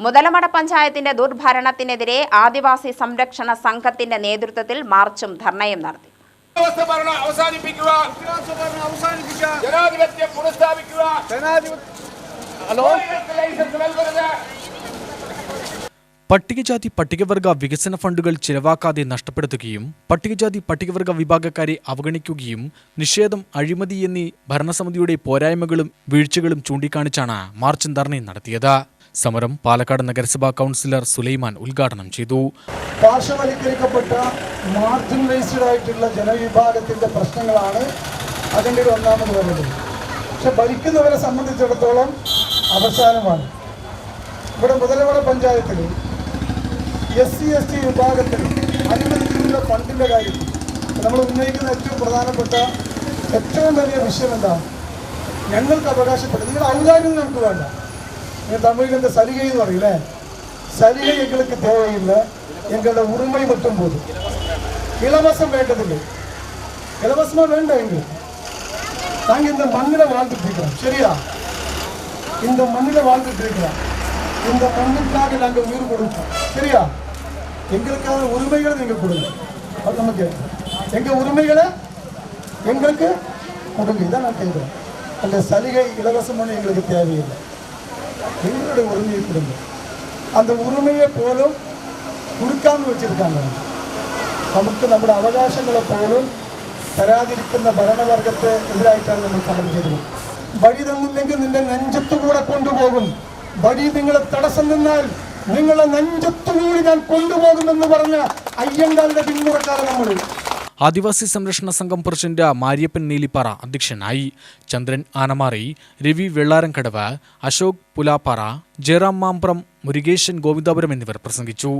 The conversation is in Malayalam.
മുതലമട പഞ്ചായത്തിന്റെ ദുർഭരണത്തിനെതിരെ ആദിവാസി സംരക്ഷണ സംഘത്തിന്റെ നേതൃത്വത്തിൽ മാർച്ചും ധർണയും നടത്തി. അവസാനിപ്പിക്കുക. ജനാധിപത്യം പുനഃസ്ഥാപിക്കുക. പട്ടികജാതി പട്ടികവർഗ വികസന ഫണ്ടുകൾ ചിലവാക്കാതെ നഷ്ടപ്പെടുത്തുകയും പട്ടികജാതി പട്ടികവർഗ വിഭാഗക്കാരെ അവഗണിക്കുകയും നിഷേധം അഴിമതി എന്നീ ഭരണസമിതിയുടെ പോരായ്മകളും വീഴ്ചകളും ചൂണ്ടിക്കാണിച്ചാണ് മാർച്ചും ധർണയും നടത്തിയത്. സമരം പാലക്കാട് നഗരസഭാ കൗൺസിലർ സുലൈമാൻ ഉദ്ഘാടനം ചെയ്തു. പാർശ്വവൽക്കരിക്കപ്പെട്ട മാർജിനലൈസ്ഡ് ആയിട്ടുള്ള ജനവിഭാഗത്തിന്റെ പ്രശ്നങ്ങളാണ് അതിന്റെ ഒരു ഒന്നാമത് വരുന്നത്. പക്ഷെ ഭരിക്കുന്നവരെ സംബന്ധിച്ചിടത്തോളം അവസാനമാണ്. ഇവിടെ മുതലവട പഞ്ചായത്തിൽ എസ് സി എസ് ടി വിഭാഗത്തിൽ അനുവദിച്ചിട്ടുള്ള ഫണ്ടിന്റെ കാര്യം നമ്മൾ ഉന്നയിക്കുന്ന ഏറ്റവും പ്രധാനപ്പെട്ട ഏറ്റവും വലിയ വിഷയം എന്താണ്? ഞങ്ങൾക്ക് അവകാശപ്പെടുന്നത്. നിങ്ങളുടെ ഔദാര്യം നമുക്ക് വേണ്ട. இந்த தமிழில் இந்த சலுகைன்னு வரையில சலுகை எங்களுக்கு தேவையில்லை. எங்களோட உரிமை மட்டும் போதும். இலவசம் வேண்டதில்லை. இலவசமாக வேண்டாம் எங்களுக்கு. நாங்கள் இந்த மண்ணில் வாழ்ந்துட்டு இருக்கிறோம். சரியா? இந்த மண்ணில் வாழ்ந்துட்டு இருக்கிறோம். இந்த மண்ணுக்காக நாங்கள் உயிர் கொடுப்போம் சரியா? எங்களுக்கான உரிமைகளை நீங்கள் கொடுங்க. அது நமக்கு எங்கள் உரிமைகளை எங்களுக்கு கொடுங்க. இதான் நான் கேட்குறேன். அந்த சலுகை இலவசம் ஒன்று எங்களுக்கு தேவையில்லை. எங்களுடைய உரிமையை கொடுங்க அந்த உரிமையை പോലും കൊടുക്കാന്ന് വെച്ചിരിക്കാണ് നമുക്ക് നമ്മുടെ അവകാശങ്ങളെ പോലും തരാതിരിക്കുന്ന ഭരണവർഗത്തെ എതിരായിട്ടാണ് നമ്മൾ സമരം ചെയ്തത് വഴി തന്നില്ലെങ്കിൽ നിന്റെ നെഞ്ചത്തുകൂടെ കൊണ്ടുപോകും വഴി നിങ്ങളെ തടസ്സം നിന്നാൽ നിങ്ങളെ നെഞ്ചത്തുകൂടി ഞാൻ കൊണ്ടുപോകുമെന്ന് പറഞ്ഞ അയ്യങ്കാലിന്റെ പിന്മുറക്കാരെ നമ്മൾ ആദിവാസി സംരക്ഷണ സംഘം പ്രസിഡന്റ് മാരിയപ്പൻ നീലിപ്പാറ അധ്യക്ഷനായി. ചന്ദ്രൻ ആനമാറി രവി വെള്ളാരംകടവ് അശോക് പുലാപ്പാറ ജയറാം മാമ്പ്രം മുരുകേശൻ ഗോവിന്ദാപുരം എന്നിവർ പ്രസംഗിച്ചു.